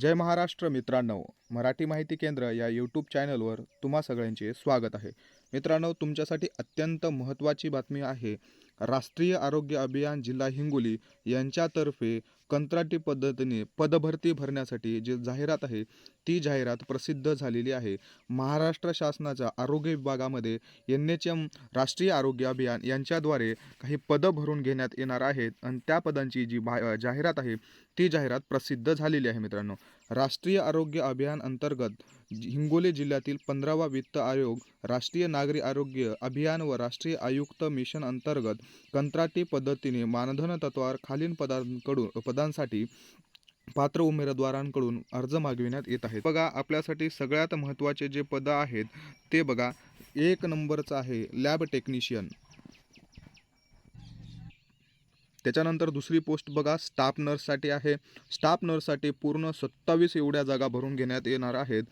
जय महाराष्ट्र मित्रांनो मराठी माहिती केंद्र या यूट्यूब चॅनलवर तुम्हा सगळ्यांचे स्वागत आहे. मित्रांनो तुमच्यासाठी अत्यंत महत्त्वाची बातमी आहे राष्ट्रीय आरोग्य अभियान जिल्हा हिंगोली यांच्यातर्फे कंत्राटी पद्धतीने पदभरती भरण्यासाठी जी जाहिरात आहे ती जाहिरात प्रसिद्ध झालेली आहे. महाराष्ट्र शासनाच्या आरोग्य विभागामध्ये एन एच एम राष्ट्रीय आरोग्य अभियान यांच्याद्वारे काही पदं भरून घेण्यात येणार आहेत आणि त्या पदांची जी भा जाहिरात आहे ती जाहिरात प्रसिद्ध झालेली आहे मित्रांनो. राष्ट्रीय आरोग्य अभियान अंतर्गत हिंगोली जिल्ह्यातील पंधरावा वित्त आयोग राष्ट्रीय नागरी आरोग्य अभियान व राष्ट्रीय आयुक्त मिशन अंतर्गत कंत्राटी पद्धतीने मानधन तत्वावर खालील पदांकडून पदांसाठी पात्र उमेदवारांकडून अर्ज मागविण्यात येत आहेत. बघा आपल्यासाठी सगळ्यात महत्त्वाचे जे पदं आहेत ते बघा. एक नंबरचं आहे लॅब टेक्निशियन. त्याच्यानंतर दुसरी पोस्ट बघा स्टाफ नर्ससाठी आहे. स्टाफ नर्ससाठी पूर्ण सत्तावीस एवढ्या जागा भरून घेण्यात येणार आहेत.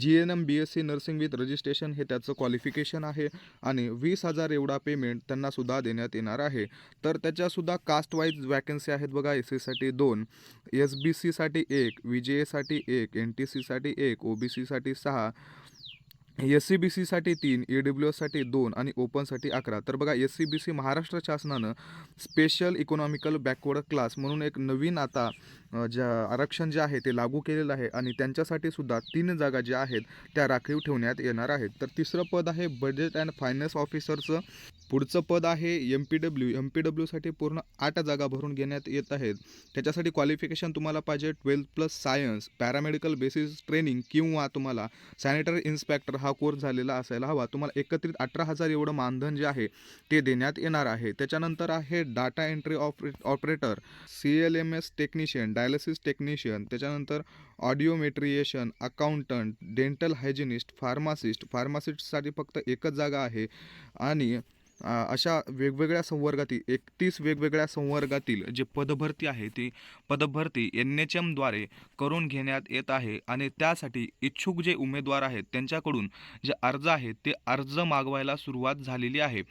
G N M B S C nursing with registration हे त्याचं क्वालिफिकेशन आहे आणि वीस हजार एवढा पेमेंट त्यांनासुद्धा देण्यात येणार आहे. तर त्याच्यासुद्धा कास्ट वाईज वॅकन्सी आहेत बघा एस सीसाठी दोन एस बी सीसाठी एक व्ही जे एसाठी एक एन टी सीसाठी एक ओ बी सीसाठी सहा एस सी बी सीसाठी तीन ए डब्ल्यू एससाठी दोन आणि ओपनसाठी अकरा. तर बघा S C B C Maharashtra शासनानं स्पेशल इकॉनॉमिकल बॅकवर्ड क्लास म्हणून एक नवीन आता ज्या आरक्षण जे आहे ते लागू केलेलं आहे आणि त्यांच्यासाठी सुद्धा तीन जागा ज्या आहेत त्या राखीव ठेवण्यात येणार आहेत. तर तिसरं पद आहे बजेट अँड फायनान्स ऑफिसरचं पुढचं पद आहे M P W M P डब्ल्यूसाठी पूर्ण आठ जागा भरून घेण्यात येत आहेत. त्याच्यासाठी क्वालिफिकेशन तुम्हाला पाहिजे twelfth plus science paramedical basis training किंवा तुम्हाला सॅनिटरी इन्स्पेक्टर हा कोर्स झालेला असायला हवा. तुम्हाला एकत्रित अठरा हजार एवढं मानधन जे आहे ते देण्यात येणार आहे. त्याच्यानंतर आहे data entry ऑपरे operator C L M S technician dialysis technician त्याच्यानंतर audiometrician accountant dental hygienist pharmacist फार्मासिस्टसाठी फक्त एकच जागा आहे आणि अशा वेगवेगळ्या संवर्गातील एकतीस वेगवेगळ्या संवर्गातील जे पदभरती आहे ती पदभरती एन एच एमद्वारे करून घेण्यात येत आहे आणि त्यासाठी इच्छुक जे उमेदवार आहेत त्यांच्याकडून जे अर्ज आहेत ते अर्ज मागवायला सुरुवात झालेली आहे.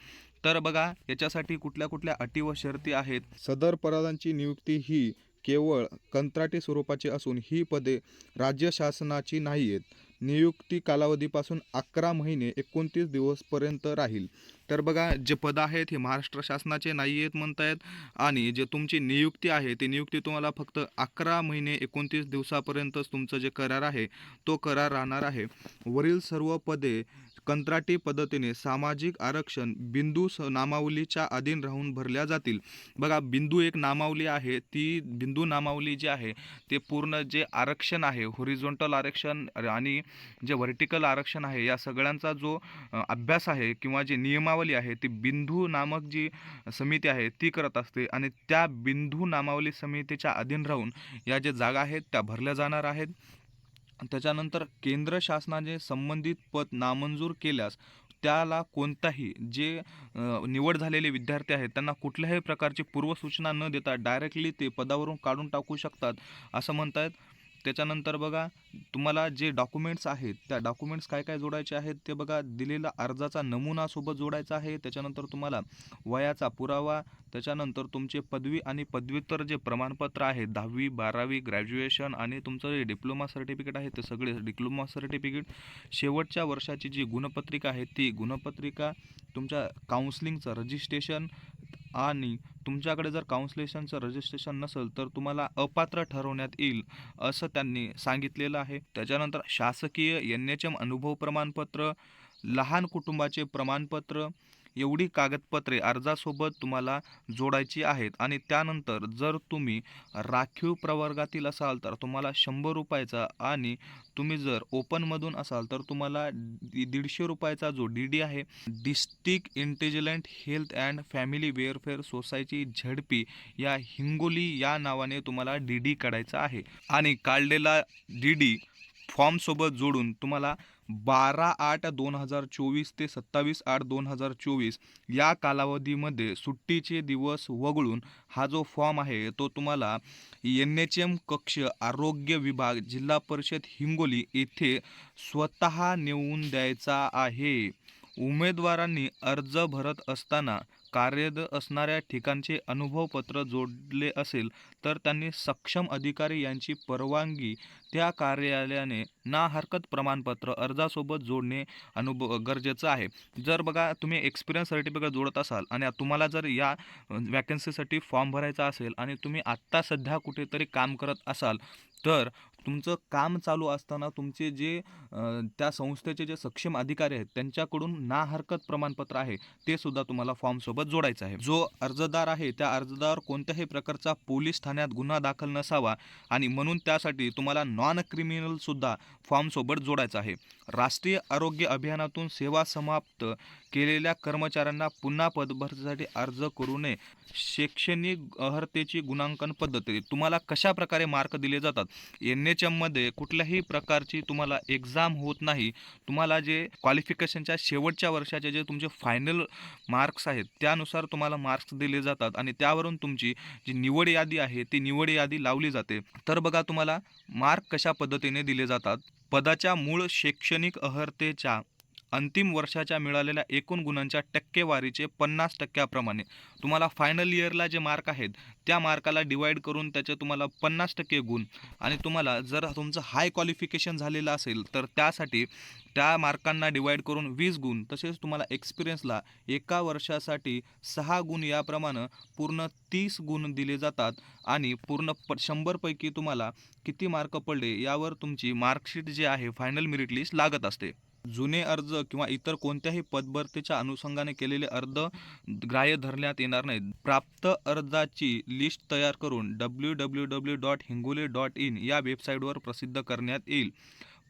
तर बघा याच्यासाठी कुठल्या कुठल्या अटी व शर्ती आहेत? सदर पदांची नियुक्ती ही केवळ कंत्राटी स्वरूपाची असून ही पदे राज्य शासनाची नाही आहेत नियुक्ती कालावधीपासून अकरा महिने एकोणतीस दिवसपर्यंत राहील. तर बघा जे पदं आहेत हे महाराष्ट्र शासनाचे नाही आहेत म्हणतायत आणि जे तुमची नियुक्ती आहे ती नियुक्ती तुम्हाला फक्त अकरा महिने एकोणतीस दिवसापर्यंतच तुमचं जे करार आहे तो करार राहणार आहे. वरील सर्व पदे कंत्राटी पद्धतीने सामाजिक आरक्षण बिंदू स नामावलीच्या अधीन राहून भरल्या जातील. बघा बिंदू एक नामावली आहे ती बिंदू नामावली जी आहे ते पूर्ण जे आरक्षण आहे होरिझोंटल आरक्षण आणि जे व्हर्टिकल आरक्षण आहे या सगळ्यांचा जो अभ्यास आहे किंवा जी नियमावली आहे ती बिंदू नामक जी समिती आहे ती करत असते आणि त्या बिंदू नामावली समितीच्या अधीन राहून या ज्या जागा आहेत त्या भरल्या जाणार आहेत. त्याच्यानंतर केंद्र शासनाने संबंधित पद नामंजूर केल्यास त्याला कोणताही जे निवड झालेले विद्यार्थी आहेत त्यांना कुठल्याही प्रकारची पूर्वसूचना न देता डायरेक्टली ते पदावरून काढून टाकू शकतात असं म्हणतायत. त्याच्यानंतर बघा तुम्हाला जे डॉक्युमेंट्स आहेत त्या डॉक्युमेंट्स काय काय जोडायचे आहेत ते बघा दिलेला अर्जाचा नमुना सोबत जोडायचा आहे. त्याच्यानंतर तुम्हाला वयाचा पुरावा त्याच्यानंतर तुमचे पदवी आणि पदव्युत्तर जे प्रमाणपत्र आहे दहावी बारावी ग्रॅज्युएशन आणि तुमचं जे डिप्लोमा सर्टिफिकेट आहे ते सगळे डिप्लोमा सर्टिफिकेट शेवटच्या वर्षाची जी गुणपत्रिका आहे ती गुणपत्रिका तुमच्या काउन्सिलिंगचं रजिस्ट्रेशन आणि तुमच्याकडे जर काउन्सिलेशनचं रजिस्ट्रेशन नसेल तर तुम्हाला अपात्र ठरवण्यात येईल असं त्यांनी सांगितलेलं आहे. त्याच्यानंतर शासकीय एन एच एम अनुभव प्रमाणपत्र लहान कुटुंबाचे प्रमाणपत्र एवढी कागदपत्रे अर्जासोबत तुम्हाला जोडायची आहेत आणि त्यानंतर जर तुम्ही राखीव प्रवर्गातील असाल तर तुम्हाला शंभर रुपयाचा आणि तुम्ही जर ओपनमधून असाल तर तुम्हाला दीडशे रुपयाचा जो डी डी आहे district intelligent health and family welfare society झडपी या हिंगोली या नावाने तुम्हाला डी डी काढायचा आहे. आणि काढलेला डी डी फॉर्मसोबत जोडून तुम्हाला बारा आठ दोन हजार चोवीस ते सत्तावीस आठ दोन हजार चोवीस या कालावधीमध्ये सुट्टीचे दिवस वगळून हा जो फॉर्म आहे तो तुम्हाला एन एच एम कक्ष आरोग्य विभाग जिल्हा परिषद हिंगोली येथे स्वतः नेऊन द्यायचा आहे. उमेदवारांनी अर्ज भरत असताना कार्यरत असणाऱ्या ठिकाणचे अनुभवपत्र जोडले असेल तर त्यांनी सक्षम अधिकारी यांची परवानगी त्या कार्यालयाने ना हरकत प्रमाणपत्र अर्जासोबत जोडणे अनुभव गरजेचं आहे. जर बघा तुम्ही एक्सपिरियन्स सर्टिफिकेट जोडत असाल आणि तुम्हाला जर या वॅकन्सीसाठी फॉर्म भरायचा असेल आणि तुम्ही आत्ता सध्या कुठेतरी काम करत असाल तर तुमचं काम चालू असताना तुमचे जे त्या संस्थेचे जे सक्षम अधिकारी आहेत त्यांच्याकडून ना हरकत प्रमाणपत्र आहे ते सुद्धा तुम्हाला फॉर्मसोबत जोडायचा आहे. जो अर्जदार आहे त्या अर्जदार कोणत्याही प्रकारचा पोलीस ठाण्यात गुन्हा दाखल नसावा आणि म्हणून त्यासाठी तुम्हाला नॉन क्रिमिनल सुद्धा फॉर्मसोबत जोडायचा आहे. राष्ट्रीय आरोग्य अभियानातून सेवा समाप्त केलेल्या कर्मचाऱ्यांना पुन्हा पदभरतीसाठी अर्ज करू नये. शैक्षणिक अर्हतेची गुणांकन पद्धती. तुम्हाला कशा प्रकारे मार्क दिले जातात? एन एच एममध्ये कुठल्याही प्रकारची तुम्हाला एक्झाम होत नाही. तुम्हाला जे क्वालिफिकेशनच्या शेवटच्या वर्षाचे जे तुमचे फायनल मार्क्स आहेत त्या त्यानुसार तुम्हाला मार्क्स दिले जातात आणि त्यावरून तुमची जी निवड यादी आहे ती निवड यादी लावली जाते. तर बघा तुम्हाला मार्क कशा पद्धतीने दिले जातात? पदाच्या मूळ शैक्षणिक अर्हतेच्या अंतिम वर्षाच्या मिळालेल्या एकूण गुणांच्या टक्केवारीचे पन्नास टक्क्याप्रमाणे. तुम्हाला फायनल इयरला जे मार्क आहेत त्या मार्काला डिवाईड करून त्याचे तुम्हाला पन्नास टक्के गुण. आणि तुम्हाला जर तुमचं हाय क्वालिफिकेशन झालेलं असेल तर त्यासाठी त्या मार्कांना डिवाईड करून वीस गुण तसेच तुम्हाला एक्सपिरियन्सला एका वर्षासाठी सहा गुण याप्रमाणे पूर्ण तीस गुण दिले जातात. आणि पूर्ण प शंभरपैकी तुम्हाला किती मार्क पडले यावर तुमची मार्कशीट जी आहे फायनल मेरिट लिस्ट लागत असते. जुने अर्ज किंवा इतर कोणत्याही पदभरतीच्या अनुषंगाने केलेले अर्ज ग्राह्य धरण्यात येणार नाहीत. प्राप्त अर्जाची लिस्ट तयार करून W W W dot Hingoli dot in या वेबसाईटवर प्रसिद्ध करण्यात येईल.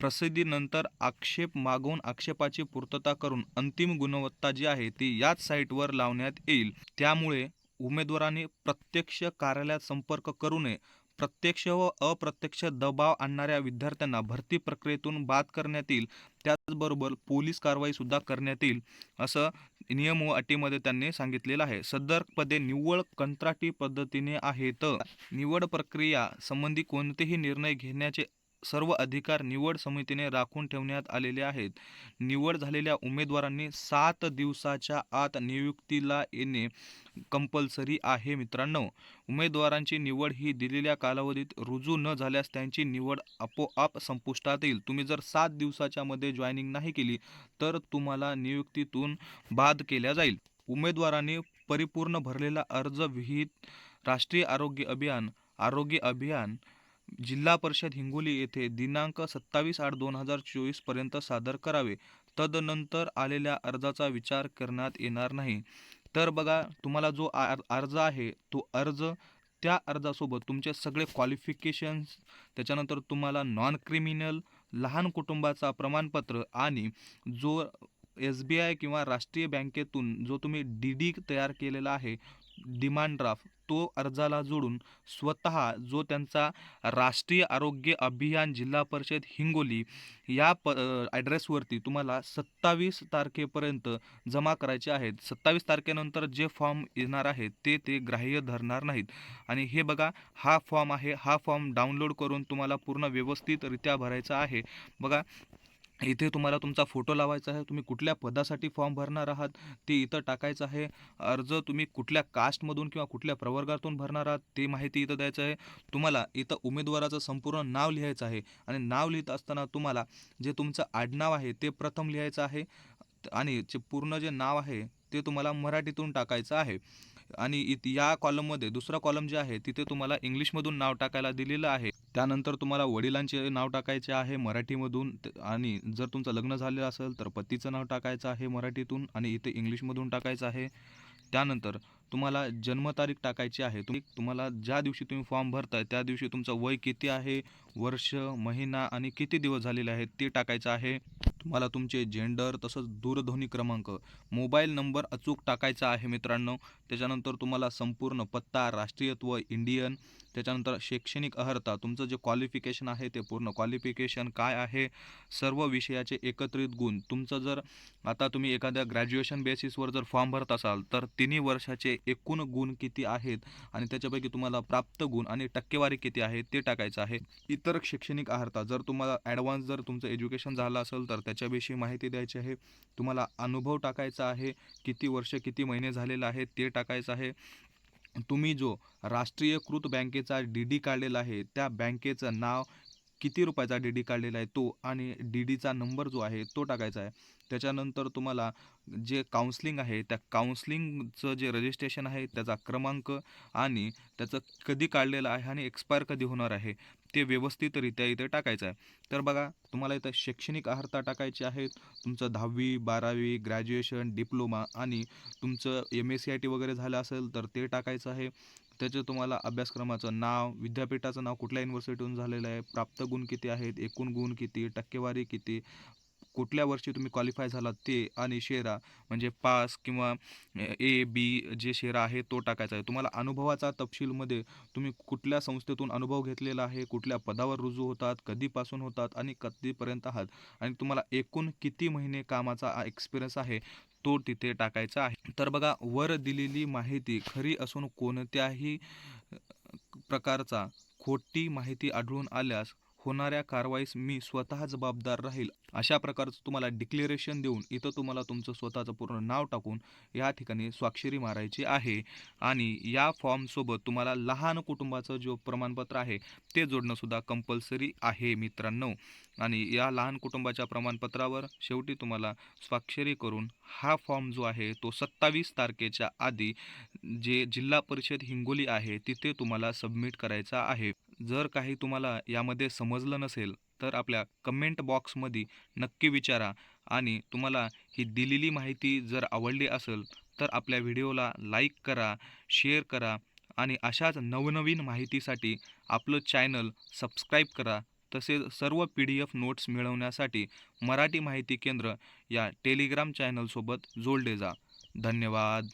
प्रसिद्धीनंतर आक्षेप मागवून आक्षेपाची पूर्तता करून अंतिम गुणवत्ता जी आहे ती याच साईटवर लावण्यात येईल. त्यामुळे उमेदवारांनी प्रत्यक्ष कार्यालयात संपर्क करू नये. प्रत्यक्ष व अप्रत्यक्ष दबाव आणणाऱ्या विद्यार्थ्यांना भरती प्रक्रियेतून बाद करण्यात येईल. त्याचबरोबर पोलीस कारवाई सुद्धा करण्यात येईल असं नियम व अटीमध्ये त्यांनी सांगितलेलं आहे. सदर पदे निव्वळ कंत्राटी पद्धतीने आहेत. निवड प्रक्रिया संबंधी कोणतेही निर्णय घेण्याचे सर्व अधिकार निवड समितीने राखून ठेवण्यात आलेले आहेत. निवड झालेल्या उमेदवारांनी सात दिवसाच्या आत नियुक्तीला येणे कंपल्सरी आहे मित्रांनो. उमेदवारांची निवड ही दिलेल्या कालावधीत रुजू न झाल्यास त्यांची निवड आपोआप संपुष्टात येईल तुम्ही जर सात दिवसाच्या मध्ये जॉईनिंग नाही केली तर तुम्हाला नियुक्तीतून बाद केल्या जाईल. उमेदवारांनी परिपूर्ण भरलेला अर्ज विहित राष्ट्रीय आरोग्य अभियान आरोग्य अभियान जिल्हा परिषद हिंगोली येथे दिनांक सत्तावीस आठ दोन हजार चोवीसपर्यंत सादर करावे. तदनंतर आलेल्या अर्जाचा विचार करण्यात येणार नाही. तर बघा तुम्हाला जो आर अर्ज आहे तो अर्ज त्या अर्जासोबत तुमचे सगळे क्वालिफिकेशन्स त्याच्यानंतर तुम्हाला नॉन क्रिमिनल लहान कुटुंबाचा प्रमाणपत्र आणि जो एस बी आय किंवा राष्ट्रीय बँकेतून जो तुम्ही डी डी तयार केलेला आहे डिमांड ड्राफ्ट तो अर्जाला जोडून स्वतः जो त्यांचा राष्ट्रीय आरोग्य अभियान जिल्हा परिषद हिंगोली या प ॲड्रेसवरती तुम्हाला सत्तावीस तारखेपर्यंत जमा करायचे आहेत. सत्तावीस तारखेनंतर जे फॉर्म येणार आहेत ते ते ग्राह्य धरणार नाहीत. आणि हे बघा हा फॉर्म आहे हा फॉर्म डाउनलोड करून तुम्हाला पूर्ण व्यवस्थितरित्या भरायचा आहे. बघा इथे तुम्हाला तुमचा फोटो लावायचा आहे. तुम्ही कुठल्या पदासाठी फॉर्म भरणार आहात? ते इथं टाकायचं आहे. अर्ज तुम्ही कुठल्या कास्टमधून किंवा कुठल्या प्रवर्गातून भरणार आहात? ते माहिती इथं द्यायचं आहे. तुम्हाला इथं उमेदवाराचं संपूर्ण नाव लिहायचं आहे. आणि नाव लिहित असताना तुम्हाला जे तुमचं आडनाव आहे ते प्रथम लिहायचं आहे. आणि जे पूर्ण जे नाव आहे ते तुम्हाला मराठीतून टाकायचं आहे. आणि इत या कॉलममध्ये दुसरा कॉलम जे आहे तिथे तुम्हाला इंग्लिशमधून नाव टाकायला दिलेलं आहे. त्यानंतर तुम्हाला वडिलांचे नाव टाकायचे आहे मराठीमधून आणि जर तुमचं लग्न झालेलं असेल तर पतीचं नाव टाकायचं आहे मराठीतून आणि इथे इंग्लिशमधून टाकायचं आहे. त्यानंतर तुम्हाला जन्मतारीख टाकायची आहे. तुम्ही तुम्हाला ज्या दिवशी तुम्ही फॉर्म भरताय त्या दिवशी तुमचं वय किती आहे वर्ष महिना आणि किती दिवस झालेले आहेत ते टाकायचं आहे. तुम्हाला तुमचे जेंडर तसंच दूरध्वनी क्रमांक मोबाईल नंबर अचूक टाकायचा आहे मित्रांनो. त्याच्यानंतर तुम्हाला संपूर्ण पत्ता राष्ट्रीयत्व इंडियन त्याच्यानंतर शैक्षणिक अर्हता तुमचं जे क्वालिफिकेशन आहे ते पूर्ण. क्वालिफिकेशन काय आहे? सर्व विषयाचे एकत्रित गुण. तुमचं जर आता तुम्ही एखाद्या ग्रॅज्युएशन बेसिसवर जर फॉर्म भरत असाल तर तिन्ही वर्षाचे एकूण गुण किती आहेत? आणि त्याच्यापैकी तुम्हाला प्राप्त गुण आणि टक्केवारी किती आहे ते टाकायचं आहे. इतर शैक्षणिक अर्हता जर तुम्हाला ॲडव्हान्स जर तुमचं एज्युकेशन झालं असेल तर त्याच्याविषयी माहिती द्यायची आहे. तुम्हाला अनुभव टाकायचा आहे किती वर्ष किती महिने झालेलं आहे ते टाकायचं आहे. तुम्ही जो राष्ट्रीयकृत बँकेचा डी डी काढलेला आहे त्या बँकेचं नाव किती रुपयाचा डी डी काढलेला आहे तो आणि डी डीचा नंबर जो आहे तो टाकायचा आहे. त्याच्यानंतर तुम्हाला जे काउन्सलिंग आहे त्या काउन्सलिंगचं जे रजिस्ट्रेशन आहे त्याचा क्रमांक आणि त्याचं कधी काढलेलं आहे आणि एक्सपायर कधी होणार आहे ते व्यवस्थितरित्या इथे टाकायचं आहे. तर बघा तुम्हाला इथं शैक्षणिक अर्हता टाकायची आहेत. तुमचं दहावी बारावी ग्रॅज्युएशन डिप्लोमा आणि तुमचं M S C I T वगैरे झालं असेल तर ते टाकायचं आहे. त्याचं तुम्हाला अभ्यासक्रमाचं नाव विद्यापीठाचं नाव कुठल्या युनिव्हर्सिटीतून झालेलं आहे प्राप्त गुण किती आहेत एकूण गुण किती टक्केवारी किती कुठल्या वर्षी तुम्ही क्वालिफाय झालात ते आणि शेरा म्हणजे पास किंवा ए बी जे शेरा आहे तो टाकायचा आहे. तुम्हाला अनुभवाचा तपशीलमध्ये तुम्ही कुठल्या संस्थेतून अनुभव घेतलेला आहे कुठल्या पदावर रुजू होतात कधीपासून होतात आणि कधीपर्यंत आहात आणि तुम्हाला एकूण किती महिने कामाचा एक्सपिरियन्स आहे तो तिथे टाकायचा आहे. तर बघा वर दिलेली माहिती खरी असून कोणत्याही प्रकारचा खोटी माहिती आढळून आल्यास होणाऱ्या कारवाईस मी स्वतः जबाबदार राहील अशा प्रकारचं तुम्हाला डिक्लेरेशन देऊन इथं तुम्हाला तुमचं स्वतःचं पूर्ण नाव टाकून या ठिकाणी स्वाक्षरी मारायची आहे. आणि या फॉर्मसोबत तुम्हाला लहान कुटुंबाचं जो प्रमाणपत्र आहे ते जोडणंसुद्धा कंपल्सरी आहे मित्रांनो. आणि या लहान कुटुंबाच्या प्रमाणपत्रावर शेवटी तुम्हाला स्वाक्षरी करून हा फॉर्म जो आहे तो सत्तावीस तारखेच्या आधी जे जिल्हा परिषद हिंगोली आहे तिथे तुम्हाला सबमिट करायचा आहे. जर काही तुम्हाला यामध्ये समजलं नसेल तर आपल्या कमेंट बॉक्समध्ये नक्की विचारा आणि तुम्हाला ही दिलेली माहिती जर आवडली असेल तर आपल्या व्हिडिओला लाईक करा शेअर करा आणि अशाच नवनवीन माहितीसाठी आपलं चॅनल सबस्क्राईब करा. तसेच सर्व पी डी एफ नोट्स मिळवण्यासाठी मराठी माहिती केंद्र या टेलिग्राम चॅनलसोबत जोडले जा. धन्यवाद.